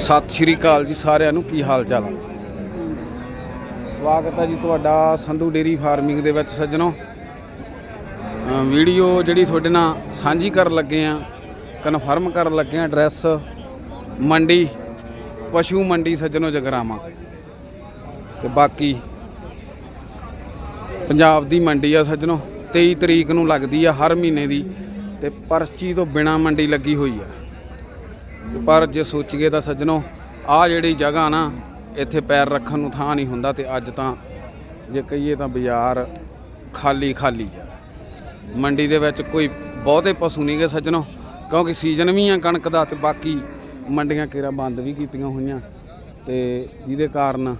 ਸਤਿ ਸ਼੍ਰੀ ਅਕਾਲ ਜੀ ਸਾਰਿਆਂ ਨੂੰ, ਕੀ ਹਾਲ ਚਾਲ? ਸਵਾਗਤ ਹੈ ਜੀ ਤੁਹਾਡਾ ਸੰਧੂ ਡੇਰੀ ਫਾਰਮਿੰਗ ਦੇ ਵਿੱਚ ਸੱਜਣੋ। ਵੀਡੀਓ ਜਿਹੜੀ ਤੁਹਾਡੇ ਨਾਲ ਸਾਂਝੀ ਕਰਨ ਲੱਗੇ ਆ ਕਨਫਰਮ ਕਰਨ ਲੱਗੇ ਆ ਐਡਰੈਸ ਮੰਡੀ, ਪਸ਼ੂ ਮੰਡੀ ਸੱਜਣੋ ਜਗਰਾਮਾ ਤੇ ਬਾਕੀ ਪੰਜਾਬ ਦੀ ਮੰਡੀ ਆ ਸੱਜਣੋ 23 ਤਰੀਕ ਨੂੰ ਲੱਗਦੀ ਆ ਹਰ ਮਹੀਨੇ ਦੀ ਤੇ ਪਰਚੀ ਤੋਂ ਬਿਨਾ ਮੰਡੀ ਲੱਗੀ ਹੋਈ ਆ। ਤੇ ਪਰ ਜੇ ਸੋਚੀਏ ਤਾਂ ਸੱਜਣੋ ਆ ਜਿਹੜੀ ਜਗ੍ਹਾ ਨਾ, ਇੱਥੇ ਪੈਰ ਰੱਖਣ ਨੂੰ ਥਾਂ ਨਹੀਂ ਹੁੰਦਾ ਤੇ ਅੱਜ ਤਾਂ ਜੇ ਕਹੀਏ ਤਾਂ ਬਾਜ਼ਾਰ ਖਾਲੀ ਖਾਲੀ ਆ। ਮੰਡੀ ਦੇ ਵਿੱਚ ਕੋਈ ਬਹੁਤੇ ਪਸ਼ੂ ਨਹੀਂਗੇ ਸੱਜਣੋ, ਕਿਉਂਕਿ ਸੀਜ਼ਨ ਵੀ ਆ ਕਣਕ ਦਾ ਤੇ ਬਾਕੀ ਮੰਡੀਆਂ ਕਿਰਾ ਬੰਦ ਵੀ ਕੀਤੀਆਂ ਹੋਈਆਂ ਤੇ ਜਿਹਦੇ ਕਾਰਨ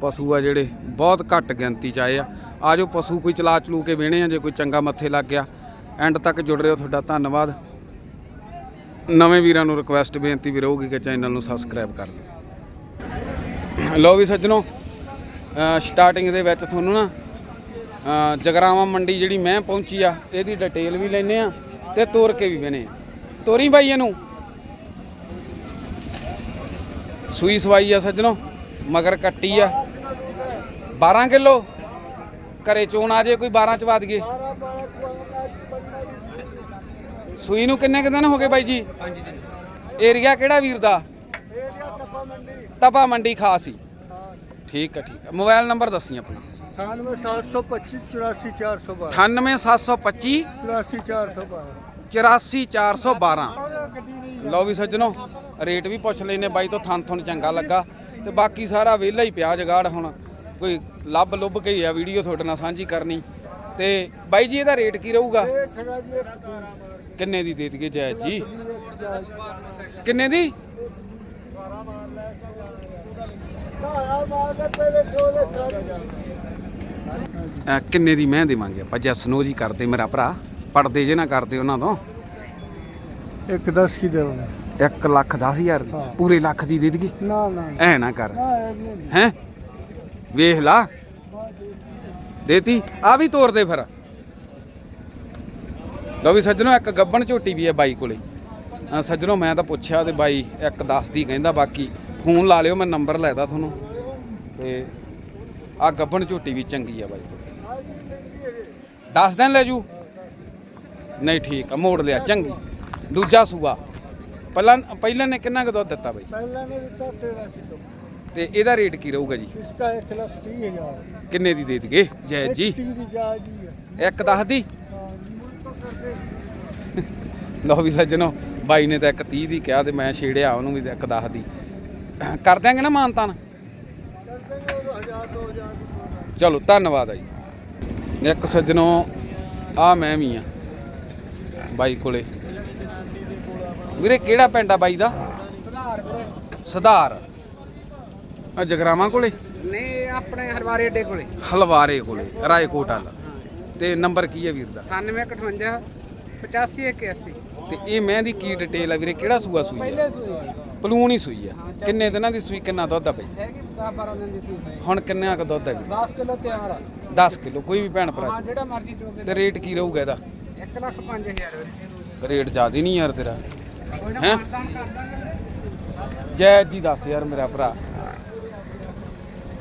ਪਸ਼ੂ ਆ ਜਿਹੜੇ ਬਹੁਤ ਘੱਟ ਗਿਣਤੀ ਚ ਆਏ ਆ। ਆਜੋ ਪਸ਼ੂ ਕੋਈ ਚਲਾ ਚਲੂ ਕੇ ਵੇਣੇ ਆ, ਜੇ ਕੋਈ ਚੰਗਾ ਮੱਥੇ ਲੱਗ ਗਿਆ ਐਂਡ ਤੱਕ ਜੁੜ ਰਹੇ ਹੋ ਤੁਹਾਡਾ, ਧੰਨਵਾਦ। ਨਵੇਂ ਵੀਰਾਂ ਨੂੰ ਰਿਕੁਐਸਟ ਬੇਨਤੀ ਵੀ ਰਹੂਗੀ ਕਿ ਚੈਨਲ ਨੂੰ ਸਬਸਕ੍ਰਾਈਬ ਕਰ ਲਓ। ਲਓ ਵੀ ਸੱਜਣੋ ਸਟਾਰਟਿੰਗ ਦੇ ਵਿੱਚ ਤੁਹਾਨੂੰ ਨਾ ਅ, ਜਗਰਾਵਾਂ ਮੰਡੀ ਜਿਹੜੀ ਮੈਂ ਪਹੁੰਚੀ ਆ ਇਹਦੀ ਡਿਟੇਲ ਵੀ ਲੈਨੇ ਆ ਤੇ ਤੋਰ ਕੇ ਵੀ ਬਨੇ ਆ। ਤੋਰੀ ਬਾਈ ਇਹਨੂੰ। ਸੂਈ ਸਵਾਈ ਆ ਸੱਜਣੋ ਮਗਰ ਕੱਟੀ ਆ। 12 ਕਿਲੋ। ਘਰੇ ਚੋਣ ਆ ਜੇ ਕੋਈ 12 ਚ ਵਾਦ ਗਏ। ਸੂਈ ਨੂੰ ਕਿੰਨੇ ਕੁ ਦਿਨ ਹੋ ਗਏ ਬਾਈ ਜੀ? ਏਰੀਆ ਕਿਹੜਾ ਵੀਰ ਦਾ? ਏਰੀਆ ਤਪਾ ਮੰਡੀ। ਤਪਾ ਮੰਡੀ ਖਾਸ ਹੀ। ਠੀਕ ਹੈ ਠੀਕ ਹੈ ਮੋਬਾਈਲ ਨੰਬਰ ਦੱਸੀ ਆਪਣਾ। 98725 84412 ਲਓ ਵੀ ਸੱਜਣੋ ਰੇਟ ਵੀ ਪੁੱਛ ਲੈਨੇ ਬਾਈ ਤੋਂ ਥਨ ਥਣ ਚੰਗਾ ਲੱਗਾ। ਤੇ ਬਾਕੀ ਸਾਰਾ ਵਿਹਲਾ ਹੀ ਪਿਆ ਜਗਾੜ ਹੁਣ। ਕੋਈ ਲੱਭ ਲੁੱਭ ਕੇ ਹੀ ਆ ਵੀਡੀਓ ਤੁਹਾਡੇ ਨਾਲ ਸਾਂਝੀ ਕਰਨੀ। ਤੇ ਬਾਈ ਜੀ ਇਹਦਾ ਰੇਟ ਕੀ ਰਹੂਗਾ? ਕਿੰਨੇ ਦੀ ਦੇ ਦਈਏ ਜਾਇਜ਼ ਜੀ? ਕਿੰਨੇ ਦੀ? ਕਿੰਨੇ ਦੀ ਮੈਂ ਦੇਵਾਂਗੇ? ਆਪਾਂ ਜੱਸ ਨੋ ਜੀ ਕਰਦੇ ਮੇਰਾ ਭਰਾ। ਪੜਦੇ ਜੇ ਨਾ ਕਰਦੇ ਉਹਨਾਂ ਤੋਂ। ਇੱਕ 10 ਕੀ ਦੇਵਾਂਗੇ? 1 ਲੱਖ 10000 ਪੂਰੇ ਲੱਖ ਦੀ ਦੇ ਦਈਏ? ਨਾ ਨਾ ਐ ਨਾ ਕਰ। ਨਾ ਵੇਖ ਲਾ। ਦੇਤੀ? ਆ ਵੀ ਤੋਰ ਦੇ ਫਿਰ। ਲੋ ਵੀ ਸੱਜਣੋ ਇੱਕ ਗੱਬਣ ਝੋਟੀ ਵੀ ਹੈ ਬਾਈ ਕੋਲੇ। ਸੱਜਣੋ ਮੈਂ ਤਾਂ ਪੁੱਛਿਆ ਤੇ ਬਾਈ ਇੱਕ ਦੱਸਦੀ ਕਹਿੰਦਾ ਬਾਕੀ। ਫੋਨ ਲਾ ਲਿਓ ਮੈਂ ਨੰਬਰ ਲੈਦਾ ਤੁਹਾਨੂੰ। ਤੇ ਆ ਗੱਬਣ ਝੋਟੀ ਵੀ ਚੰਗੀ ਆ ਬਾਈ 10 ਦਿਨ ਲੈ ਜੂ। ਨਹੀਂ ਠੀਕ ਆ ਮੋੜ ਲਿਆ ਚੰਗੀ। ਦੂਜਾ ਸੂਆ। ਪਹਿਲਾਂ ਪਹਿਲਾਂ ਨੇ ਕਿੰਨਾ ਕੁ ਦੁੱਧ ਦਿੱਤਾ ਬਾਈ? ਪਹਿਲਾਂ ਨੇ ਦਿੱਤਾ 13 ਕਿਲੋ। ਤੇ ਇਹਦਾ ਰੇਟ ਕੀ ਰਹੂਗਾ ਜੀ? ਇਸਕਾ 1 ਲੱਖ ਕਿੰਨੇ ਦੀ ਦੇ ਦਈਏ? ਜੈ ਜੀ। ਇੱਕ ਦੀ ਦੀ? ਲਓ ਵੀ ਸੱਜਣੋ ਬਾਈ ਨੇ ਤਾਂ ਇੱਕ 30 ਦੀ ਕਿਹਾ ਤੇ ਮੈਂ ਛੇੜਿਆ ਉਹਨੂੰ ਵੀ ਤਾਂ ਇੱਕ 10 ਦੀ। ਕਰ ਦਿਆਂਗੇ ਨਾ ਮਾਨਤਾਨ? ਚਲੋ ਧੰਨਵਾਦ ਆ ਜੀ। ਇੱਕ ਸੱਜਣੋ ਆ ਮੈਂ ਵੀ ਆ ਬਾਈ ਕੋਲੇ। ਵੀਰੇ ਕਿਹੜਾ ਪਿੰਡ ਆ ਬਾਈ ਦਾ? ਸੁਧਾਰ ਸੁਧਾਰ ਆ ਜਗਰਾਵਾਂ ਕੋਲੇ? ਨਹੀਂ ਆਪਣੇ ਹਲਵਾਰੇ ਡੇ ਕੋਲੇ। ਹਲਵਾਰੇ ਕੋਲੇ ਰਾਏਕੋਟ ਵਾਲਾ। ਤੇ ਨੰਬਰ ਕੀ ਹੈ ਵੀਰ ਦਾ? 9858 8581 ਤੇ ਇਹ ਮੈਂ ਦੀ ਕੀ ਡਿਟੇਲ ਆ ਵੀਰੇ? ਕਿਹੜਾ ਸੂਆ ਸੂਈ ਆ ਪਹਿਲੇ ਸੂਈ ਪਲੂਣ ਹੀ ਸੂਈ ਆ ਕਿੰਨੇ ਦਿਨਾਂ ਦੀ ਸੂਈ ਕਿੰਨਾ ਦੁੱਧ ਆ ਬਈ? ਹੈਗੀ 10 12 ਦਿਨ ਦੀ ਸੂਈ ਹੁਣ ਕਿੰਨਾ ਕੁ ਦੁੱਧ ਹੈ? ਵੀ 10 ਕਿਲੋ ਤਿਆਰ ਆ। 10 ਕਿਲੋ ਕੋਈ ਵੀ ਭੈਣ ਭਰਾ ਹਾਂ ਜਿਹੜਾ ਮਰਜ਼ੀ ਚੋਕੇ ਤੇ ਰੇਟ ਕੀ ਰਹੂਗਾ ਇਹਦਾ? 1 ਲੱਖ 5000 ਵਿੱਚ ਰੇਟ ਜ਼ਿਆਦਾ ਨਹੀਂ ਯਾਰ ਤੇਰਾ। ਕੋਈ ਨਾ ਹੈਂ? ਮਾਨਤਾਨ ਕਰ ਦਾਂਗੇ ਜੈ ਜੀ ਦੱਸ ਯਾਰ ਮੇਰਾ ਭਰਾ।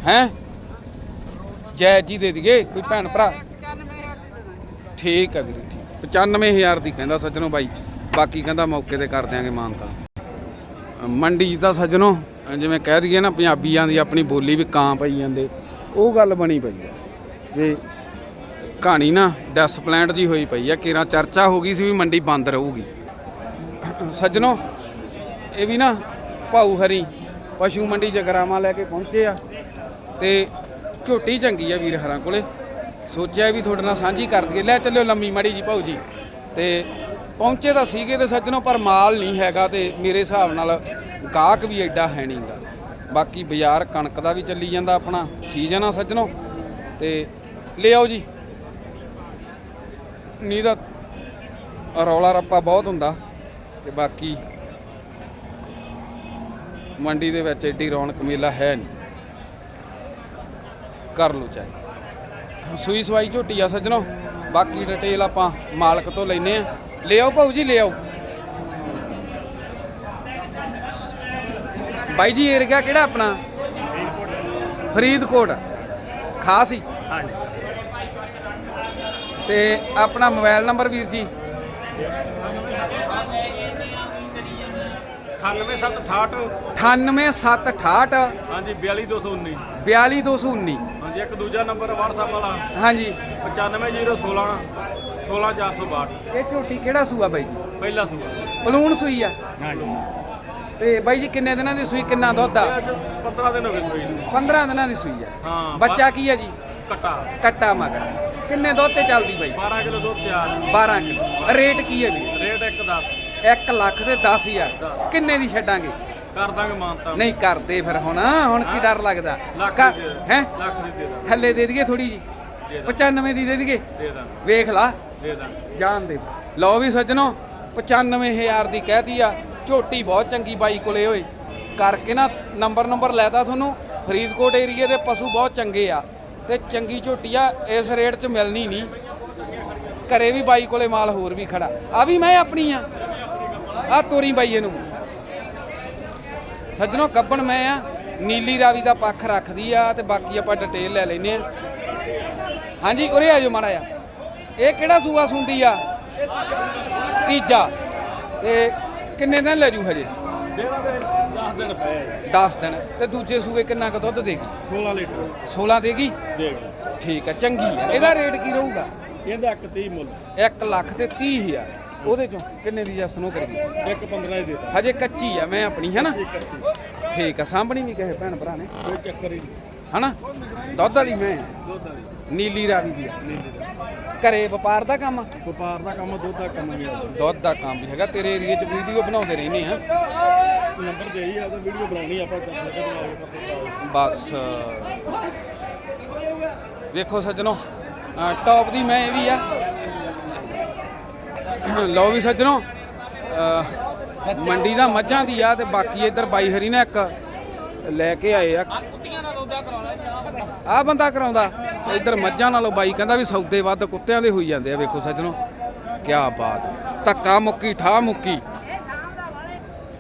ਹੈ? ਜੈ ਜੀ ਦੇ ਦਈਏ ਕੋਈ ਭੈਣ ਭਰਾ? ਠੀਕ ਹੈ ਵੀਰੇ, ਠੀਕ। 95000 ਦੀ ਕਹਿੰਦਾ ਸੱਜਣੋ ਬਾਈ, ਬਾਕੀ ਕਹਿੰਦਾ ਮੌਕੇ ਤੇ ਕਰ ਦਿਆਂਗੇ ਮਾਨਤਾ। ਮੰਡੀ 'ਚ ਤਾਂ ਸੱਜਣੋ, ਜਿਵੇਂ ਕਹਿ ਦਈਏ ਨਾ, ਪੰਜਾਬੀਆਂ ਦੀ ਆਪਣੀ ਬੋਲੀ ਵੀ ਕਾਂ ਪਈ ਜਾਂਦੇ, ਉਹ ਗੱਲ ਬਣੀ ਪਈ ਆ। ਵੀ ਕਹਾਣੀ ਨਾ ਡਿਸਪਲੈਂਟ ਜੀ ਹੋਈ ਪਈ ਆ, ਕਿਰਾਂ ਚਰਚਾ ਹੋ ਗਈ ਸੀ ਵੀ ਮੰਡੀ ਬੰਦ ਰਹੂਗੀ। ਸੱਜਣੋ, ਇਹ ਵੀ ਨਾ ਭਾਊ ਹਰੀ ਪਸ਼ੂ ਮੰਡੀ ਜਗਰਾਵਾਂ ਲੈ ਕੇ ਪਹੁੰਚੇ ਆ, ਤੇ ਝੋਟੀ ਚੰਗੀ ਆ ਵੀਰ ਹਰਾਂ ਕੋਲੇ। ਸੋਚਿਆ ਵੀ ਤੁਹਾਡੇ ਨਾਲ ਸਾਂਝੀ ਕਰ ਦਈਏ। ਲੈ ਚੱਲਿਓ ਲੰਮੀ, ਮੜੀ ਜੀ ਭਾਊ ਜੀ। ਤੇ ਪਹੁੰਚੇ ਤਾਂ ਸੀਗੇ ਤੇ ਸੱਜਣੋ, ਪਰ ਮਾਲ ਨਹੀਂ ਹੈਗਾ ਤੇ ਮੇਰੇ ਹਿਸਾਬ ਨਾਲ ਗਾਹਕ ਵੀ ਐਡਾ ਹੈ ਨਹੀਂਗਾ ਬਾਕੀ ਬਾਜ਼ਾਰ ਕਣਕ ਦਾ ਵੀ ਚੱਲੀ ਜਾਂਦਾ ਆਪਣਾ, ਸੀਜ਼ਨ ਆ ਸੱਜਣੋ। ਤੇ ਲੈ ਆਓ ਜੀ। ਨਹੀਂ ਤਾਂ ਰੌਲਾ ਰੱਪਾ ਬਹੁਤ ਹੁੰਦਾ। ਤੇ ਬਾਕੀ ਮੰਡੀ ਦੇ ਵਿੱਚ ਐਡੀ ਰੌਣਕ ਮੇਲਾ ਹੈ ਨਹੀਂ। ਕਰ ਲਓ ਚੈੱਕ ਸੂਈ ਸਵਾਈ ਝੋਟੀ ਆ ਸੱਜਣੋ। ਬਾਕੀ ਡਿਟੇਲ ਆਪਾਂ ਮਾਲਕ ਤੋਂ ਲੈਨੇ ਆ। ਲੈ ਆਓ ਭਾਊ ਜੀ ਲੈ ਆਓ ਬਾਈ ਜੀ ਏਰੀਆ ਕਿਹੜਾ ਆਪਣਾ? ਫਰੀਦਕੋਟ। ਖਾਸ ਹੀ। ਹਾਂਜੀ। ਤੇ ਆਪਣਾ ਮੋਬਾਈਲ ਨੰਬਰ ਵੀਰ ਜੀ? 98768 98768 ਹਾਂਜੀ 42219 42219 ਹਾਂਜੀ ਇੱਕ ਦੂਜਾ ਨੰਬਰ WhatsApp ਵਾਲਾ। ਹਾਂਜੀ। 95016 16462 ਇਹ ਝੋਟੀ ਕਿਹੜਾ ਸੂਆ ਬਾਈ ਜੀ? ਪਹਿਲਾ ਸੂਆ। ਪਲੂਣ ਸੂਈ ਆ। ਹਾਂਜੀ। ਤੇ ਬਾਈ ਜੀ ਕਿੰਨੇ ਦਿਨਾਂ ਦੀ ਸੂਈ ਕਿੰਨਾ ਦੁੱਧ ਆ? ਇਹ ਅੱਜ 15 ਦਿਨ ਹੋ ਗਏ ਸੂਈ ਨੂੰ। 15 ਦਿਨਾਂ ਦੀ ਸੂਈ ਆ। ਹਾਂ ਬੱਚਾ ਕੀ ਆ ਜੀ? ਕਟਾ। ਕੱਟਾ ਮਗਰ। ਕਿੰਨੇ ਦੁੱਧ ਤੇ ਚੱਲਦੀ ਬਾਈ? 12 ਕਿਲੋ ਦੁੱਧ ਤਿਆਰ। 12 ਕਿਲੋ। ਰੇਟ ਕੀ ਹੈ ਵੀ ਰੇਟ 1 10 1 ਲੱਖ ਤੇ 10000 ਕਿੰਨੇ ਦੀ ਛੱਡਾਂਗੇ? ਕਰ ਦਾਂਗੇ ਮਾਨਤਾ। ਨਹੀਂ ਕਰਦੇ ਫਿਰ ਹੁਣ। ਹੁਣ ਕੀ ਡਰ ਲੱਗਦਾ? ਹੈ? ਲੱਖ ਦੀ ਦੇ ਦਾਂ ਥੱਲੇ ਦੇ ਦਈਏ ਥੋੜੀ ਜੀ ਦੇ 95 ਦੀ ਦੇ ਦਈਏ? ਦੇ ਦਾਂ ਵੇਖ ਲਾ। ਦੇ ਦਾਂ ਜਾਣ ਦੇ। ਲਓ ਵੀ ਸੱਜਣੋ 95000 ਦੀ ਕਹਿਤੀ ਆ। ਝੋਟੀ ਬਹੁਤ ਚੰਗੀ ਬਾਈ ਕੋਲੇ ਓਏ। ਕਰਕੇ ਨਾ ਨੰਬਰ ਨੰਬਰ ਲੈਤਾ ਤੁਹਾਨੂੰ। ਫਰੀਦਕੋਟ ਏਰੀਏ ਦੇ ਪਸ਼ੂ ਬਹੁਤ ਚੰਗੇ ਆ। ਤੇ ਚੰਗੀ ਝੋਟੀ ਆ ਇਸ ਰੇਟ 'ਚ ਮਿਲਣੀ ਨਹੀਂ। ਘਰੇ ਵੀ ਬਾਈ ਕੋਲੇ ਮਾਲ ਹੋਰ ਵੀ ਖੜਾ। ਆ ਵੀ ਮੈਂ ਆਪਣੀ ਆ। ਆ ਤੋਰੀ ਬਾਈ ਇਹਨੂੰ। ਸੱਜਣੋ ਕੱਪਣ ਮੈਂ ਆ ਨੀਲੀ ਰਾਵੀ ਦਾ ਪੱਖ ਰੱਖਦੀ ਆ ਤੇ ਬਾਕੀ ਆਪਾਂ ਡਿਟੇਲ ਲੈ ਲੈਨੇ ਆ। ਹਾਂਜੀ ਉਰੇ ਆ ਜਾਓ ਮਾੜਾ ਆ ਇਹ ਕਿਹੜਾ ਸੂਆ ਸੁੰਦੀ ਆ? ਤੀਜਾ। ਤੇ ਕਿੰਨੇ ਦਿਨ ਲੈ ਜੂ ਹਜੇ? ਦੇ ਦਾਂਗੇ 10 ਦਿਨ ਪਏ 10 ਦਿਨ। ਤੇ ਦੂਜੇ ਸੂਏ ਕਿੰਨਾ ਕੁ ਦੁੱਧ ਦੇਗੀ? 16 ਲੀਟਰ। 16 ਦੇਗੀ? ਦੇ ਠੀਕ ਆ ਚੰਗੀ ਆ। ਇਹਦਾ ਰੇਟ ਕੀ ਰਹੂਗਾ? ਇਹਦਾ ਇੱਕ 30 ਮੁੱਲ। 1 ਲੱਖ ਤੇ 30 ਹਜ਼ਾਰ। ਉਹਦੇ ਚੋਂ ਕਿੰਨੇ ਦੀ ਜਸ ਨੂੰ ਕਰਗੀ ਇੱਕ 15 ਹੀ ਦੇ ਦਾਂ ਹਜੇ ਕੱਚੀ ਆ ਮੈਂ ਆਪਣੀ ਹੈ ਨਾ? ਠੀਕ ਆ ਸਾਂਭਣੀ ਵੀ ਕਹੇ ਭੈਣ ਭਰਾ ਨੇ। ਕੋਈ ਚੱਕਰ ਹੀ ਨਹੀਂ ਹਨਾ? ਦੁੱਧ ਵਾਲੀ ਮੈਂ। ਦੁੱਧ ਵਾਲੀ। ਨੀਲੀ ਰਾਵੀ ਦੀ ਆ। ਨੀਲੀ ਦਾ ਘਰੇ ਵਪਾਰ ਦਾ ਕੰਮ ਵਪਾਰ ਦਾ ਕੰਮ ਦੁੱਧ ਦਾ ਕੰਮ ਵੀ ਆ। ਦੁੱਧ ਦਾ ਕੰਮ ਵੀ ਹੈਗਾ ਤੇਰੇ ਏਰੀਏ 'ਚ ਵੀਡੀਓ ਬਣਾਉਂਦੇ ਰਹਿੰਦੇ ਆ। ਨੰਬਰ ਦੇ ਹੀ ਆ ਤਾਂ ਵੀਡੀਓ ਬਣਾਉਣੀ ਆਪਾਂ ਬਸ। ਵੇਖੋ ਸੱਜਣੋ ਟੌਪ ਦੀ ਮੈਂ ਇਹ ਵੀ ਆ। ਲਓ ਵੀ ਸੱਜਣੋ ਅਹ, ਮੰਡੀ ਦਾ ਮੱਝਾਂ ਦੀ ਆ ਤੇ ਬਾਕੀ ਇੱਧਰ ਬਾਈ ਹਰੀ ਨੇ ਇੱਕ ਲੈ ਕੇ ਆਏ ਆ। ਆ ਬੰਦਾ ਕਰਾਉਂਦਾ। ਇੱਧਰ ਮੱਝਾਂ ਨਾਲੋਂ ਬਾਈ ਕਹਿੰਦਾ ਵੀ ਸੌਦੇ ਵੱਧ ਕੁੱਤਿਆਂ ਦੇ ਹੋਈ ਜਾਂਦੇ ਆ ਵੇਖੋ ਸੱਜਣੋ। ਕੀ ਬਾਤ ਧੱਕਾ ਮੁੱਕੀ ਠਾ ਮੁੱਕੀ।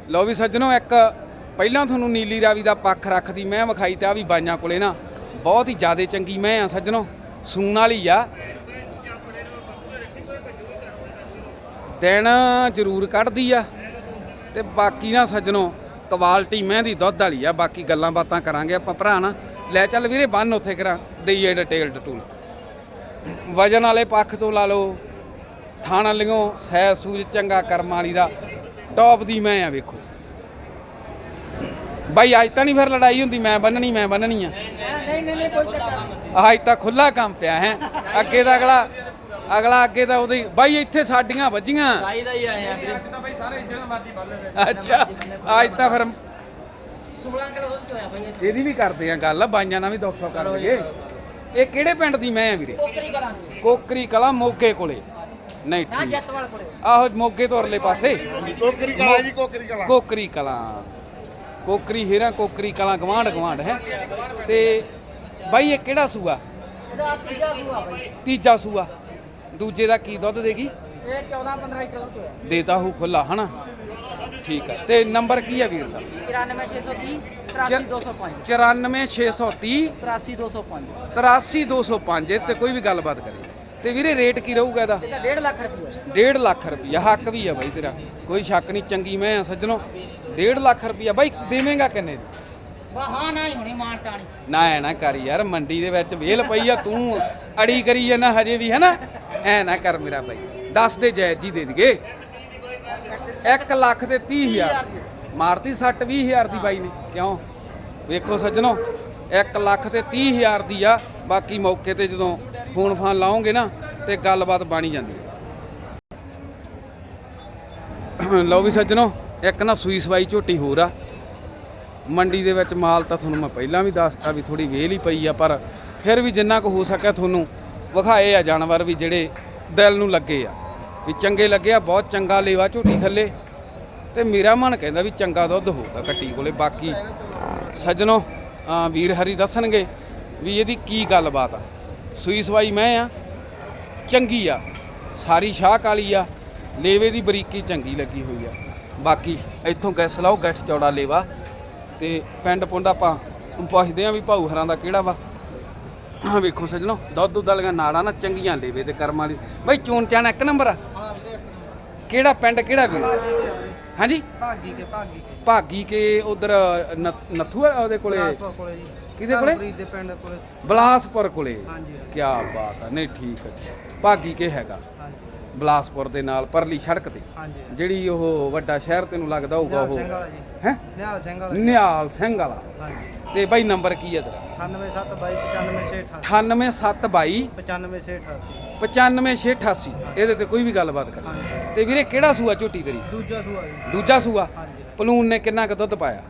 ਲਓ ਵੀ ਸੱਜਣੋ ਇੱਕ ਪਹਿਲਾਂ ਤੁਹਾਨੂੰ ਨੀਲੀ ਰਾਵੀ ਦਾ ਪੱਖ ਰੱਖਦੀ ਮੈਂ ਵਿਖਾਈ ਤੇ ਆ ਵੀ ਬਾਈਆਂ ਕੋਲੇ ਨਾ। ਬਹੁਤ ਹੀ ਜ਼ਿਆਦਾ ਚੰਗੀ ਮੈਂ ਆ ਸੱਜਣੋ। ਸੂਣ ਵਾਲੀ ਆ। ਦਿਨ ਜ਼ਰੂਰ ਕੱਢਦੀ ਆ ਤੇ ਬਾਕੀ ਨਾ ਸੱਜਣੋ ਕੁਆਲਿਟੀ ਮੈਂ ਦੀ ਦੁੱਧ ਵਾਲੀ ਆ ਬਾਕੀ ਗੱਲਾਂ ਬਾਤਾਂ ਕਰਾਂਗੇ ਆਪਾਂ ਭਰਾ ਨਾ ਲੈ ਚੱਲ ਵੀਰੇ ਬੰਨ ਉੱਥੇ ਕਰਾਂ ਦਈਏ ਡਿਟੇਲ ਟੂਲ ਵਜਨ ਵਾਲੇ ਪੱਖ ਤੋਂ ਲਾ ਲਓ ਥਾਣਾ ਲਿਓ ਸੈ ਸੂਜ ਚੰਗਾ ਕਰਮ ਵਾਲੀ ਦਾ ਟੌਪ ਦੀ ਮੈਂ ਆ ਵੇਖੋ। ਬਾਈ ਅੱਜ ਤਾਂ ਨਹੀਂ ਫਿਰ ਲੜਾਈ ਹੁੰਦੀ ਮੈਂ ਬੰਨਣੀ ਮੈਂ ਬੰਨਣੀ ਆ। ਨਹੀਂ ਨਹੀਂ ਨਹੀਂ ਕੋਈ ਚੱਕਰ ਅੱਜ ਤਾਂ ਖੁੱਲਾ ਕੰਮ ਪਿਆ ਹੈ। ਅੱਗੇ ਦਾ ਅਗਲਾ ਅਗਲਾ ਅੱਗੇ ਤਾਂ ਉਹਦੇ ਬਾਈ ਇੱਥੇ ਸਾਡੀਆਂ ਵੱਜੀਆਂ। ਚਾਹੀਦਾ ਹੀ ਆਏ ਆ। ਵੀਰੇ ਅੱਛਾ ਅੱਜ ਤਾਂ ਫਿਰ 16 ਕਿਲੋ ਦੁੱਧ ਚੋਇਆ ਭਾਈ ਇਹਦੀ ਵੀ ਕਰਦੇ ਆ ਗੱਲ ਬਾਈਆਂ ਨਾਲ ਵੀ 200 ਕਰ ਲਈਏ ਇਹ ਕਿਹੜੇ ਪਿੰਡ ਦੀ ਮੈਂ ਆ ਵੀਰੇ? ਕੋਕਰੀ ਕਰਾਂਗੇ। ਕੋਕਰੀ ਕਲਾ ਮੋਗੇ ਕੋਲੇ। ਨਹੀਂ ਨਾ ਠੀਕ। ਜੱਤਵਾਲ ਕੋਲੇ। ਆਹੋ ਮੋਗੇ ਤੋਂ ਅਰਲੇ ਪਾਸੇ। ਕੋਕਰੀ ਕਲਾ ਜੀ ਕੋਕਰੀ ਕਲਾ। ਕੋਕਰੀ ਕਲਾਂ। ਕੋਕਰੀ ਹੀਰਾ ਕੋਕਰੀ ਕਲਾਂ ਗਵਾਂਡ ਗਵਾਂਡ ਹੈ। ਤੇ ਬਾਈ ਇਹ ਕਿਹੜਾ ਸੂਆ? ਇਹਦਾ ਤੀਜਾ ਸੂਆ ਭਾਈ ਤੀਜਾ ਸੂਆ। ਦੂਜੇ ਦਾ ਕੀ ਦੁੱਧ ਦੇਗੀ? ਇਹ 14 15 ਲੀਟਰ ਦੁੱਧ ਚੋਇਆ ਦੇਤਾ ਹੂ ਖੁੱਲਾ ਹਨਾ? ਠੀਕ ਆ। ਤੇ ਨੰਬਰ ਕੀ ਆ ਵੀਰ ਦਾ? 94630 83205 94630 83205 83205 ਤੇ ਕੋਈ ਵੀ ਗੱਲਬਾਤ ਕਰੇ। ਤੇ ਵੀਰੇ ਰੇਟ ਕੀ ਰਹੂਗਾ ਇਹਦਾ? ਇਹਦਾ 1.5 ਲੱਖ ਰੁਪਏ 1.5 ਲੱਖ ਰੁਪਈਆ ਹੱਕ ਵੀ ਆ ਬਾਈ ਤੇਰਾ। ਕੋਈ ਸ਼ੱਕ ਨਹੀਂ ਚੰਗੀ ਮੈਂ ਆ ਸੱਜਣੋ। 1.5 ਲੱਖ ਰੁਪਈਆ ਬਾਈ ਦੇਵੇਂਗਾ ਕਿੰਨੇ ਦੀ? ਹਾਂ ਨਾ ਹੀ ਹੁਣੀ ਮਾਨਤਾਣੀ ਨਾ ਐ ਨਾ ਕਰ ਯਾਰ ਮੰਡੀ ਦੇ ਵਿੱਚ ਵੇਲ ਪਈ ਆ ਤੂੰ ਅੜੀ ਕਰੀ ਜਾਂਦਾ ਹਜੇ ਵੀ ਹੈਨਾ? ਐ ਨਾ ਕਰ ਮੇਰਾ ਬਾਈ। ਦੱਸ ਦੇ ਜਾਇਜ਼ ਜੀ ਦੇ ਦਈਏ। 1 ਲੱਖ ਤੇ 30000 ਮਾਰਤੀ 60 20000 ਦੀ ਬਾਈ ਨੇ। ਕਿਉਂ? ਵੇਖੋ ਸੱਜਣੋ 1 ਲੱਖ ਤੇ 30000 ਦੀ ਆ। ਬਾਕੀ ਮੌਕੇ ਤੇ ਜਦੋਂ ਫੋਨ ਫਾਨ ਲਾਉਂਗੇ ਨਾ, ਤੇ ਗੱਲਬਾਤ ਬਣੀ ਜਾਂਦੀ ਹੈ ਲਓ ਵੀ ਸੱਜਣੋ, ਇੱਕ ਨਾ ਸੂਈ ਸਵਾਈ ਝੋਟੀ ਹੋਰ ਆ। ਮੰਡੀ ਦੇ ਵਿੱਚ ਮਾਲ ਤਾਂ ਤੁਹਾਨੂੰ ਮੈਂ ਪਹਿਲਾਂ ਵੀ ਦੱਸਤਾ ਵੀ ਥੋੜੀ ਵੇਲ ਹੀ ਪਈ ਆ, ਪਰ ਫਿਰ ਵੀ ਜਿੰਨਾ ਕੁ ਹੋ ਸਕਿਆ ਤੁਹਾਨੂੰ ਵਿਖਾਏ ਆ ਜਾਨਵਰ ਵੀ ਜਿਹੜੇ ਦਿਲ ਨੂੰ ਲੱਗੇ ਆ। ਵੀ ਚੰਗੇ ਲੱਗੇ ਆ, ਬਹੁਤ ਚੰਗਾ ਲੇਵਾ ਝੋਟੀ ਥੱਲੇ। ਤੇ ਮੇਰਾ ਮਨ ਕਹਿੰਦਾ ਵੀ ਚੰਗਾ ਦੁੱਧ ਹੋਊਗਾ ਕੱਟੀ ਕੋਲੇ। ਬਾਕੀ ਸੱਜਣੋ ਅਹ ਵੀਰ ਹਰੀ ਦੱਸਣਗੇ ਵੀ ਇਹਦੀ ਕੀ ਗੱਲਬਾਤ ਆ। ਸੂਈ ਸਵਾਈ ਮੈਂ ਆ, ਚੰਗੀ ਆ, ਸਾਰੀ ਸ਼ਾਹ ਕਾਲੀ ਆ, ਲੇਵੇ ਦੀ ਬਰੀਕੀ ਚੰਗੀ ਲੱਗੀ ਹੋਈ ਆ। ਬਾਕੀ ਇੱਥੋਂ ਗੈਸ ਲਾਓ, ਗੈਸ ਚੌੜਾ ਲੇਵਾ। ਤੇ ਪਿੰਡ ਪੁੰਡ ਆਪਾਂ ਪੁੱਛਦੇ ਆ ਵੀ ਭਾਊ ਹਰਾਂ ਦਾ ਕਿਹੜਾ ਵਾ। ਆਹ ਵੇਖੋ ਸੱਜਣੋ ਦੁੱਧ ਦੁੱਧ ਵਾਲੀਆਂ ਨਾੜਾਂ ਨਾ ਚੰਗੀਆਂ ਲੇਵੇ ਤੇ ਕਰਮਾਂ ਵਾਲੀ ਬਈ ਚੂਨ ਚਾਨ ਇੱਕ ਨੰਬਰ ਆ? ਕਿਹੜਾ ਪਿੰਡ ਕਿਹੜਾ ਵੀ ਹਾਂਜੀ? ਭਾਗੀ ਕੇ ਭਾਗੀ ਕੇ ਭਾਗੀ ਕੇ ਉਧਰ ਨੱਥੂ ਆ ਉਹਦੇ ਕੋਲੇ? ਕਿਹਦੇ ਕੋਲੇ? ਫਰੀਦ ਦੇ ਪਿੰਡ ਕੋਲੇ ਬਲਾਸਪੁਰ ਕੋਲੇ। ਹਾਂਜੀ ਕੀ ਬਾਤ ਆ। ਨਹੀਂ ਠੀਕ ਹੈ ਭਾਗੀ ਕੇ ਹੈਗਾ। ਹਾਂਜੀ ਬਲਾਸਪੁਰ ਦੇ ਨਾਲ ਪਰਲੀ ਸੜਕ ਤੇ। ਹਾਂਜੀ ਜਿਹੜੀ ਉਹ ਵੱਡਾ ਸ਼ਹਿਰ ਤੈਨੂੰ ਲੱਗਦਾ ਹੋਊਗਾ ਨਿਹਾਲ ਉਹ ਸਿੰਘ ਵਾਲਾ ਜੀ। ਹੈ? ਨਿਹਾਲ ਸਿੰਘ ਵਾਲਾ ਨਿਹਾਲ ਸਿੰਘ ਵਾਲਾ। ਹਾਂਜੀ ਤੇ ਬਾਈ ਨੰਬਰ ਕੀ ਹੈ ਤੇਰਾ? 9772 98722 95788 95688 ਇਹਦੇ ਤੇ ਕੋਈ ਵੀ ਗੱਲਬਾਤ ਕਰ। ਹਾਂਜੀ। ਤੇ ਵੀਰੇ ਕਿਹੜਾ ਸੂਆ ਝੋਟੀ ਤੇਰੀ? ਦੂਜਾ ਸੂਆ ਜੀ। ਦੂਜਾ ਸੂਆ? ਹਾਂਜੀ। ਪਲੂਨ ਨੇ ਕਿੰਨਾ ਕੁ ਦੁੱਧ ਪਾਇਆ?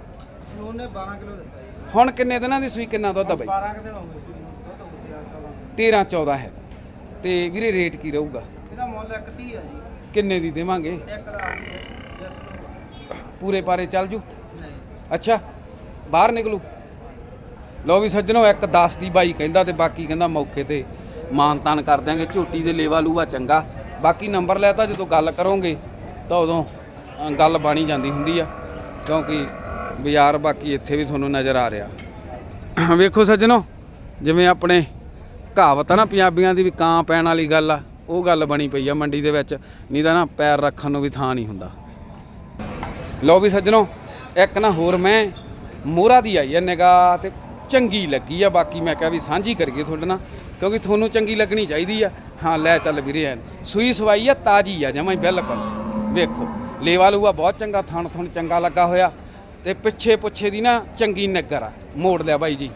ਉਹਨੇ 12 ਕਿਲੋ ਦਿੱਤਾ ਜੀ। ਹੁਣ ਕਿੰਨੇ ਦਿਨਾਂ ਦੀ ਸੂਈ ਕਿੰਨਾ ਦੁੱਧ ਆ ਬਾਈ? 12 ਕਿਤੇ ਹੋ ਗਏ ਸੀ ਦੁੱਧ ਹੋ ਗਿਆ 14 13 14 ਹੈ। ਤੇ ਵੀਰੇ ਰੇਟ ਕੀ ਰਹੂਗਾ? ਇਹਦਾ ਮੁੱਲ 130 ਆ ਜੀ। ਕਿੰਨੇ ਦੀ ਦੇਵਾਂਗੇ? ਇੱਕ ਦਾ ਆ ਜੀ ਪੂਰੇ ਪਾਰੇ ਚੱਲ ਜੂ? ਨਹੀਂ। ਅੱਛਾ ਬਾਹਰ ਨਿਕਲੂ? ਲੋ ਵੀ ਸੱਜਣੋ, ਇੱਕ 10 ਦੀ ਬਾਈ ਕਹਿੰਦਾ ਤੇ ਬਾਕੀ ਕਹਿੰਦਾ ਮੌਕੇ ਤੇ ਮਾਨ ਤਾਨ ਕਰ ਦਿਆਂਗੇ, ਝੋਟੀ ਦੇ ਲੇਵਾ ਲੂਆ ਚੰਗਾ। ਬਾਕੀ ਨੰਬਰ ਲੈ ਤਾਂ ਜਦੋਂ ਗੱਲ ਕਰੋਗੇ, ਤਾਂ ਉਦੋਂ ਗੱਲ ਬਾਣੀ ਜਾਂਦੀ ਹੁੰਦੀ ਆ, ਕਿਉਂਕਿ ਬਾਜ਼ਾਰ ਬਾਕੀ ਇੱਥੇ ਵੀ ਤੁਹਾਨੂੰ ਨਜ਼ਰ ਆ ਰਿਹਾ। ਵੇਖੋ ਸੱਜਣੋ, ਜਿਵੇਂ ਆਪਣੇ ਕਹਾਵਤ ਆ ਨਾ, ਪੰਜਾਬੀਆਂ ਦੀ ਵੀ ਕਾਂ ਪੈਣ ਵਾਲੀ ਗੱਲ ਆ, ਉਹ ਗੱਲ ਬਣੀ ਪਈ ਆ ਮੰਡੀ ਦੇ ਵਿੱਚ, ਨਹੀਂ ਤਾਂ ਨਾ ਪੈਰ ਰੱਖਣ ਨੂੰ ਵੀ ਥਾਂ ਨਹੀਂ ਹੁੰਦਾ। ਲਓ ਵੀ ਸੱਜਣੋ, ਇੱਕ ਨਾ ਹੋਰ ਮੈਂ ਮੋਹਰਾ ਦੀ ਆਈ ਹੈ ਨਿਗਾਹ ਤੇ ਚੰਗੀ ਲੱਗੀ ਆ, ਬਾਕੀ ਮੈਂ ਕਿਹਾ ਵੀ ਸਾਂਝੀ ਕਰੀਏ ਤੁਹਾਡੇ ਨਾਲ, ਕਿਉਂਕਿ ਤੁਹਾਨੂੰ ਚੰਗੀ ਲੱਗਣੀ ਚਾਹੀਦੀ ਆ। ਹਾਂ, ਲੈ ਚੱਲ ਵੀਰੇ, ਐਨ। ਸੂਈ ਸਵਾਈ ਆ, ਤਾਜੀ ਆ, ਜਮਾਂ ਹੀ ਬਿਲਕੁਲ। ਵੇਖੋ, ਲੇਵਾ ਲੂਆ ਬਹੁਤ ਚੰਗਾ, ਥਣ ਥਣ ਚੰਗਾ ਲੱਗਾ ਹੋਇਆ। ਤੇ ਪਿੱਛੇ ਪੁੱਛੇ ਦੀ ਨਾ ਚੰਗੀ ਨਗਰ ਆ, ਮੋੜ ਲਿਆ ਬਾਈ ਜੀ।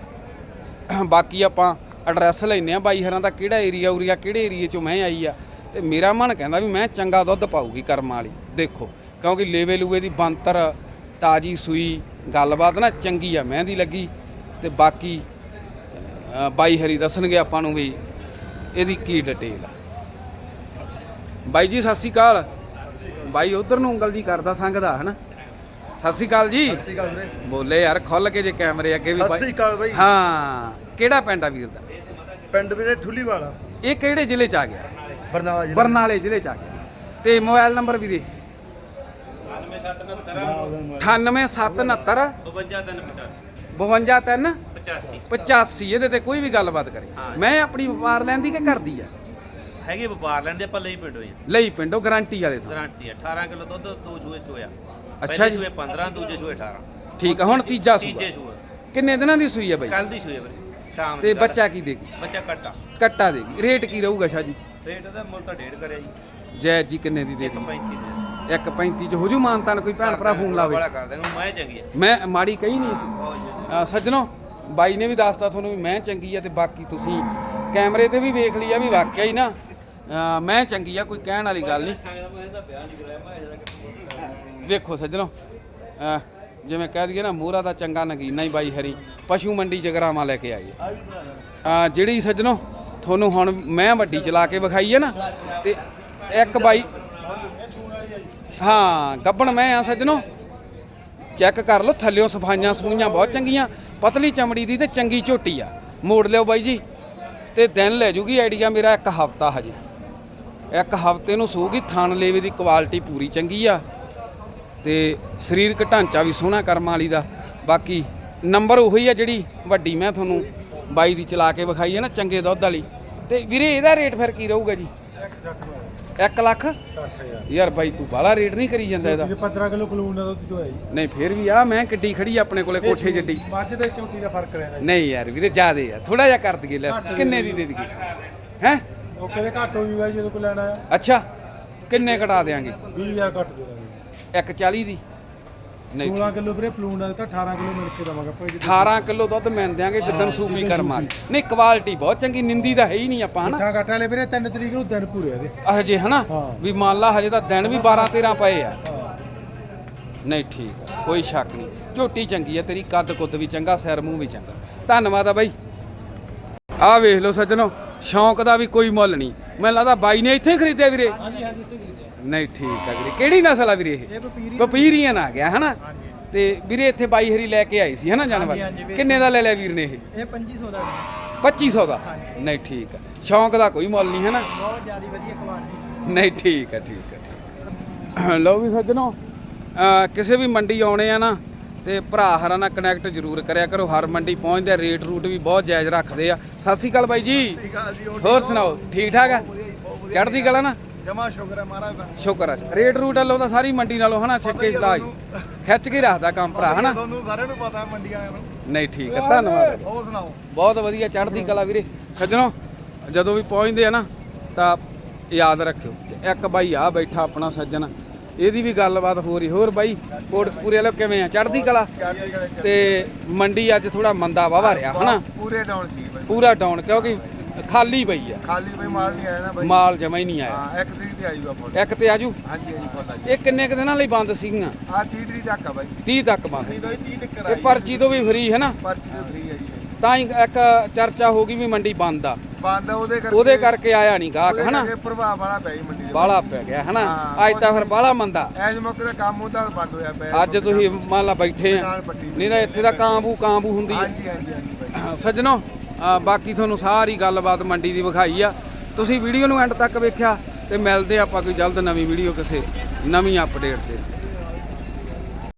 ਬਾਕੀ ਆਪਾਂ ਐਡਰੈਸ ਲੈਨੇ ਆ, ਬਾਈ ਹਰਾਂ ਦਾ ਕਿਹੜਾ ਏਰੀਆ ਉਰੀਆ, ਕਿਹੜੇ ਏਰੀਏ ਚੋਂ ਮੈਂ ਆਈ ਆ। ਤੇ ਮੇਰਾ ਮਨ ਕਹਿੰਦਾ ਵੀ ਮੈਂ ਚੰਗਾ ਦੁੱਧ ਪਾਊਗੀ ਕਰਮ ਵਾਲੀ, ਦੇਖੋ। ਕਿਉਂਕਿ ਲੇਵੇ ਲੂਵੇ ਦੀ ਬੰਤਰ ਤਾਜੀ ਸੂਈ, ਗੱਲਬਾਤ ਨਾ ਚੰਗੀ ਆ, ਮਹਿੰਦੀ ਲੱਗੀ। ਤੇ ਬਾਕੀ ਬਾਈ ਹਰੀ ਦੱਸਣਗੇ ਆਪਾਂ ਨੂੰ ਵੀ ਇਹਦੀ ਕੀ ਡਿਟੇਲ ਆ। ਬਾਈ ਜੀ ਸਤਿ ਸ਼੍ਰੀ ਅਕਾਲ। ਬਾਈ ਉਧਰ ਨੂੰ ਉਂਗਲ ਜੀ ਕਰਦਾ ਸੰਗਦਾ ਹਨਾ? ਸਤਿ ਸ਼੍ਰੀ ਅਕਾਲ ਜੀ। ਸਤਿ ਸ਼੍ਰੀ ਅਕਾਲ ਵੀਰੇ। ਬੋਲੇ ਯਾਰ ਖੁੱਲ ਕੇ ਜੇ ਕੈਮਰੇ ਅੱਗੇ ਵੀ ਸਤਿ ਸ਼੍ਰੀ ਅਕਾਲ ਬਾਈ। ਹਾਂ ਕਿਹੜਾ ਪਿੰਡ ਆ ਵੀਰ ਦਾ? ਪਿੰਡ ਵੀਰੇ ਠੁੱਲੀ ਵਾਲਾ ਇਹ ਕਿਹੜੇ ਜ਼ਿਲ੍ਹੇ ਚ ਆ ਗਿਆ? ਬਰਨਾਲਾ ਜ਼ਿਲ੍ਹਾ। ਬਰਨਾਲੇ ਜ਼ਿਲ੍ਹੇ ਚ ਆ ਗਿਆ। ਤੇ ਮੋਬਾਈਲ ਨੰਬਰ ਵੀਰੇ? 98769 52385 85 ਇਹਦੇ ਤੇ ਕੋਈ ਵੀ ਗੱਲਬਾਤ ਕਰੇ। ਮੈਂ ਆਪਣੀ ਵਪਾਰ ਲੈਂਦੀ ਕਿ ਕਰਦੀ ਆ? ਹੈਗੇ ਵਪਾਰ ਲੈਂਦੇ ਆਪਾਂ ਲਈ ਪਿੰਡੋਂ ਹੀ ਲਈ ਪਿੰਡੋ ਗਾਰੰਟੀ ਵਾਲੇ ਤੋਂ। ਗਾਰੰਟੀ 18 ਕਿਲੋ ਦੁੱਧ ਦੋ ਚੂਹੇ ਚੋਇਆ ਅੱਛਾ ਜੀ। ਸੂਏ 15 ਦੂਜੇ ਸੂਏ 18 ਠੀਕ ਆ ਹੁਣ ਤੀਜਾ ਤੀਜੇ ਸੂਆ। ਸੂਏ ਕਿੰਨੇ ਦਿਨਾਂ ਦੀ ਸੂਈ ਆ ਬਾਈ? ਕੱਲ ਦੀ ਸ਼ਾਮ ਤੇ ਦੀ। ਬੱਚਾ ਕੀ ਦੇਗੀ ਬੱਚਾ ਕੱਟਾ। ਕੱਟਾ ਦੇਗੀ ਰੇਟ ਕੀ ਰਹੂਗਾ ਸ਼ਾਹ ਜੀ? ਰੇਟ ਦਾ ਮੁੱਲ ਤਾਂ ਡੇਢ ਕਰਿਆ ਜੀ। ਜੈਦ ਜੀ ਕਿੰਨੇ ਦੀ 35 ਦੇ। 1.35 ਚ ਹੋ ਜੂ ਮਾਨਤਾਨ ਕੋਈ ਭੈਣ ਭਰਾ ਫੋਨ ਲਾਵੇ। ਬੜਾ ਕਰ ਦੇਗਾ ਮੈਂ ਚੰਗੀ ਹੈ ਮੈਂ ਮਾੜੀ ਕਹੀ ਨਹੀਂ ਸੀ। ਅਹ ਸੱਜਣੋ ਬਾਈ ਨੇ ਵੀ ਦੱਸਤਾ ਤੁਹਾਨੂੰ ਵੀ ਮੈਂ ਚੰਗੀ ਆ ਤੇ ਬਾਕੀ ਤੁਸੀਂ ਕੈਮਰੇ ਤੇ ਵੀ ਵੇਖ ਲਿਆ ਵੀ ਵਾਕਿਆ ਹੀ ਨਾ। ਅਹ ਮੈਂ ਚੰਗੀ ਆ ਕੋਈ ਕਹਿਣ ਵਾਲੀ ਗੱਲ ਨਹੀਂ। ਵੇਖੋ ਸੱਜਣੋ ਅਹ ਜਿਵੇਂ ਕਹਿ ਦਈਏ ਨਾ ਮੋਹਰਾ ਦਾ ਚੰਗਾ ਨਗੀਨਾ ਹੀ ਬਾਈ ਹਰੀ ਪਸ਼ੂ ਮੰਡੀ ਜਗਰਾਵਾਂ ਲੈ ਕੇ ਆਈ ਹੈ। ਅਹ ਜਿਹੜੀ ਸੱਜਣੋ ਤੁਹਾਨੂੰ ਹੁਣ ਮੈਂ ਵੱਡੀ ਚਲਾ ਕੇ ਵਿਖਾਈ ਹੈ ਨਾ ਤੇ ਇੱਕ ਬਾਈ ਹਾਂ, ਗੱਬਣ ਮੈਂ ਆ ਸੱਜਣੋ। ਚੈੱਕ ਕਰ ਲਓ, ਥੱਲਿਓ ਸਫਾਈਆਂ ਸਫੂਈਆਂ ਬਹੁਤ ਚੰਗੀਆਂ। ਪਤਲੀ ਚਮੜੀ ਦੀ ਤੇ ਚੰਗੀ ਝੋਟੀ ਆ। ਮੋੜ ਲਿਓ ਬਾਈ ਜੀ। ਤੇ ਦਿਨ ਲੈ ਜੂਗੀ ਆਈਡੀਆ ਮੇਰਾ ਇੱਕ ਹਫਤਾ ਹਜੇ। ਇੱਕ ਹਫ਼ਤੇ ਨੂੰ ਸੂਗੀ ਥਣ ਲੇਵੇ ਦੀ ਕੁਆਲਿਟੀ ਪੂਰੀ ਚੰਗੀ ਆ। ਤੇ ਸਰੀਰਕ ਢਾਂਚਾ ਵੀ ਸੋਹਣਾ ਕਰਮ ਵਾਲੀ ਦਾ। ਬਾਕੀ ਨੰਬਰ ਉਹੀ ਆ ਜਿਹੜੀ ਵੱਡੀ ਮੈਂ ਤੁਹਾਨੂੰ ਬਾਈ ਦੀ ਚਲਾ ਕੇ ਵਿਖਾਈ ਹੈ ਨਾ, ਚੰਗੇ ਦੁੱਧ ਵਾਲੀ। ਤੇ ਵੀਰੇ, ਇਹਦਾ ਰੇਟ ਫਿਰ ਕੀ ਰਹੂਗਾ ਜੀ? 1 ਲੱਖ? 60000 ਯਾਰ ਬਾਈ ਤੂੰ ਬਾਹਲਾ ਰੇਟ ਨਹੀਂ ਕਰੀ ਜਾਂਦਾ ਇਹਦਾ। ਇਹ 15 ਕਿਲੋ ਕਲੂਨ ਦਾ ਦੁੱਧ ਜੋ ਹੈ। ਜੀ ਨਹੀਂ ਫਿਰ ਵੀ ਆ ਮੈਂ ਕਿੱਡੀ ਖੜੀ ਆ ਆਪਣੇ ਕੋਲੇ ਕੋਠੇ ਜੱਡੀ। ਮੱਝ ਤੇ ਝੋਟੀ ਦਾ ਫ਼ਰਕ ਰਹਿੰਦਾ ਨਹੀਂ ਯਾਰ ਵੀਰੇ ਜ਼ਿਆਦੇ ਆ। ਥੋੜਾ ਜਿਹਾ ਕਰ ਦਈਏ ਲੈਸ ਕਿੰਨੇ ਦੀ ਦੇ ਦਈਏ? ਹੈ? ਉਹ ਕਦੇ ਘੱਟ ਹੋ ਜੂਗਾ ਜੀ ਜਦੋਂ ਕੋਈ ਲੈਣਾ ਆ। ਅੱਛਾ ਕਿੰਨੇ ਘਟਾ ਦੇਾਂਗੇ 20000 ਘੱਟ ਦੇ ਦਾਂਗੇ। 140 ਦੀ? ਨਹੀਂ। 16 ਕਿਲੋ ਵੀਰੇ ਪਲੂਨ ਦਾ ਦਿੱਤਾ 18 ਕਿਲੋ ਮਿਲ ਕੇ ਦਵਾਂਗੇ ਆਪਾਂ ਜੀ 18 ਕਿਲੋ ਦੁੱਧ ਮਿਲ ਦਿਆਂਗੇ ਜਿੱਦਣ ਸੂਪੀ ਕਰਮਾ ਨਹੀਂ ਕੁਆਲਿਟੀ ਬਹੁਤ ਚੰਗੀ ਨਿੰਦੀ ਦਾ ਹੈ ਹੀ ਨਹੀਂ ਆਪਾਂ ਹਨਾ? ਮਿੱਠਾ ਘੱਟ ਵਾਲੇ ਵੀਰੇ 3 ਤਰੀਕ ਨੂੰ ਦਿਨ ਪੂਰੇ ਆ ਇਹਦੇ। ਹਜੇ ਹਨਾ? ਹਾਂ। ਵੀ ਮੰਨ ਲਾ ਹਜੇ ਤਾਂ ਦਿਨ ਵੀ 12 13 ਪਏ ਆ। ਨਹੀਂ ਠੀਕ ਆ ਕੋਈ ਸ਼ੱਕ ਨਹੀਂ। ਝੋਟੀ ਚੰਗੀ ਆ ਤੇਰੀ ਕੱਦ ਕੁੱਦ ਵੀ ਚੰਗਾ ਸਿਰ ਮੂੰਹ ਵੀ ਚੰਗਾ। ਧੰਨਵਾਦ ਆ ਬਾਈ। ਆਹ ਵੇਖ ਲਓ ਸੱਜਣੋ ਸ਼ੌਂਕ ਦਾ ਵੀ ਕੋਈ ਮੁੱਲ ਨਹੀਂ। ਮੈਨੂੰ ਲੱਗਦਾ ਬਾਈ ਨੇ ਇੱਥੇ ਹੀ ਖਰੀਦਿਆ ਵੀਰੇ। ਹਾਂਜੀ ਹਾਂਜੀ ਇੱਥੇ ਖਰੀਦਿਆ। ਨਹੀਂ ਠੀਕ ਆ ਵੀਰੇ। ਕਿਹੜੀ ਨਸਲ ਆ ਵੀਰੇ ਇਹ? ਪਪੀਰੀਅਨ ਆ ਗਿਆ ਹਨਾ? ਤੇ ਵੀਰੇ ਇੱਥੇ ਬਾਈ ਹਰੀ ਲੈ ਕੇ ਆਈ ਸੀ ਹਨਾ ਜਾਨਵਰ? ਕਿੰਨੇ ਦਾ ਲੈ ਲਿਆ ਵੀਰ ਨੇ ਇਹ? ਇਹ 2500 ਦਾ 2500 ਦਾ? ਨਹੀਂ ਠੀਕ ਆ। ਸ਼ੌਂਕ ਦਾ ਕੋਈ ਮੁੱਲ ਨਹੀਂ ਹਨਾ? ਬਹੁਤ ਜ਼ਿਆਦਾ ਵਧੀਆ ਕੁਆਲਿਟੀ। ਨਹੀਂ ਠੀਕ ਹੈ ਠੀਕ ਹੈ ਠੀਕ ਹੈ। ਲਓ ਵੀ ਸੱਜਣੋ ਕਿਸੇ ਵੀ ਮੰਡੀ ਆਉਣੇ ਆ ਨਾ ਤੇ ਭਰਾ ਹਰਾਂ ਨਾਲ ਕਨੈਕਟ ਜ਼ਰੂਰ ਕਰਿਆ ਕਰੋ। ਹਰ ਮੰਡੀ ਪਹੁੰਚਦੇ ਆ, ਰੇਟ ਰੂਟ ਵੀ ਬਹੁਤ ਜਾਇਜ਼ ਰੱਖਦੇ ਆ। ਸਤਿ ਸ਼੍ਰੀ ਅਕਾਲ ਬਾਈ ਜੀ। ਹੋਰ ਸੁਣਾਓ ਠੀਕ ਠਾਕ ਆ? ਚੜ੍ਹਦੀ ਕਲਾ ਨਾ? ਜਮਾ ਸ਼ੁਕਰ ਹੈ ਮਹਾਰਾਜ ਦਾ। ਸ਼ੁਕਰ ਆ ਰੇਟ ਰੂਟ ਵੱਲੋਂ ਤਾਂ ਸਾਰੀ ਮੰਡੀ ਨਾਲੋਂ ਹਨਾ ਸਿੱਕੇ ਇਲਾਜ ਖਿੱਚ ਕੇ ਰੱਖਦਾ ਕੰਮ ਭਰਾ ਹਨਾ? ਤੁਹਾਨੂੰ ਸਾਰਿਆਂ ਨੂੰ ਪਤਾ ਹੈ ਮੰਡੀ ਵਾਲਿਆਂ ਨੂੰ। ਨਹੀਂ ਠੀਕ ਹੈ ਧੰਨਵਾਦ। ਹੋਰ ਸੁਣਾਓ? ਬਹੁਤ ਵਧੀਆ ਚੜ੍ਹਦੀ ਕਲਾ ਵੀਰੇ। ਸੱਜਣੋ ਜਦੋਂ ਵੀ ਪਹੁੰਚਦੇ ਆ ਨਾ ਤਾਂ ਯਾਦ ਰੱਖਿਓ ਇੱਕ ਬਾਈ ਆ ਬੈਠਾ ਆਪਣਾ ਸੱਜਣ। ਇਹਦੀ ਵੀ ਗੱਲਬਾਤ ਹੋ ਰਹੀ। ਹੋਰ ਬਾਈ ਕੋਟਪੂਰੇ ਵਾਲੋ ਕਿਵੇਂ ਆ? ਚੜ੍ਹਦੀ ਕਲਾ। ਤੇ ਮੰਡੀ ਅੱਜ ਥੋੜਾ ਮੰਦਾ ਵਾਵਾ ਰਿਹਾ ਹਨਾ? ਪੂਰੇ ਡਾਊਨ ਸੀ ਪੂਰਾ ਡਾਊਨ ਕਿਉਂਕਿ ਖਾਲੀ ਪਈ ਆ। ਖਾਲੀ ਬਈ ਮਾਲ ਨਹੀਂ ਆਇਆ ਨਾ ਬਾਈ। ਮਾਲ ਜਮਾ ਹੀ ਨਹੀਂ ਆਇਆ। ਹਾਂ ਇੱਕ ਤਰੀਕ ਤੇ ਆਜੂਗਾ ਫੁੱਲ ਇੱਕ ਤੇ ਆਜੂ? ਹਾਂਜੀ ਹਾਂਜੀ ਫੁੱਲ ਆਜੂ ਇਹ ਕਿੰਨੇ ਕੁ ਦਿਨਾਂ ਲਈ ਬੰਦ ਸੀਗੀਆਂ? ਆ 30 ਤਰੀਕ ਤੱਕ ਆ ਬਾਈ। 30 ਤੱਕ ਬੰਦ। ਨਹੀਂ ਦੋਈ 30 ਤੱਕ ਇਹ ਪਰਚੀ ਤੋਂ ਵੀ ਫ੍ਰੀ ਹੈ ਨਾ? ਪਰਚੀ ਤੇ ਫ੍ਰੀ ਹੈ ਜੀ। ਤਾਂ ਹੀ ਇੱਕ ਚਰਚਾ ਹੋ ਗਈ ਵੀ ਮੰਡੀ ਬੰਦ ਆ। ਬੰਦ ਆ ਉਹਦੇ ਕਰਕੇ ਉਹਦੇ ਕਰਕੇ ਆਇਆ ਨਹੀਂ ਗਾਹਕ ਹਨਾ? ਕਰਕੇ ਪ੍ਰਭਾਵ ਵਾਲਾ ਪਿਆ ਜੀ ਮੰਡੀ ਦੇ ਬਾਲਾ ਪੈ ਗਿਆ ਹਨਾ? ਅੱਜ ਤਾਂ ਫਿਰ ਬਾਲਾ ਮੰਦਾ। ਐਜ ਮੌਕੇ ਦਾ ਕੰਮ ਉਹਦਾ ਬੰਦ ਹੋਇਆ ਪਿਆ। ਅੱਜ ਤੁਸੀਂ ਮੰਨ ਲਾ ਬੈਠੇ ਆ। ਨਹੀਂ ਤਾਂ ਇੱਥੇ ਤਾਂ ਕਾਂਬੂ ਕਾਂਬੂ ਹੁੰਦੀ ਹੈ ਹਾਂਜੀ ਹਾਂਜੀ ਹਾਂਜੀ ਸੱਜਣੋ ਬਾਕੀ ਤੁਹਾਨੂੰ ਸਾਰੀ ਗੱਲਬਾਤ ਮੰਡੀ ਦੀ ਵਿਖਾਈ ਆ। ਤੁਸੀਂ ਵੀਡੀਓ ਨੂੰ ਐਂਡ ਤੱਕ ਵੇਖਿਆ ਤੇ ਮਿਲਦੇ ਆਪਾਂ ਕੋਈ ਜਲਦ ਨਵੀਂ ਵੀਡੀਓ ਕਿਸੇ ਨਵੀਂ ਅਪਡੇਟ ਤੇ।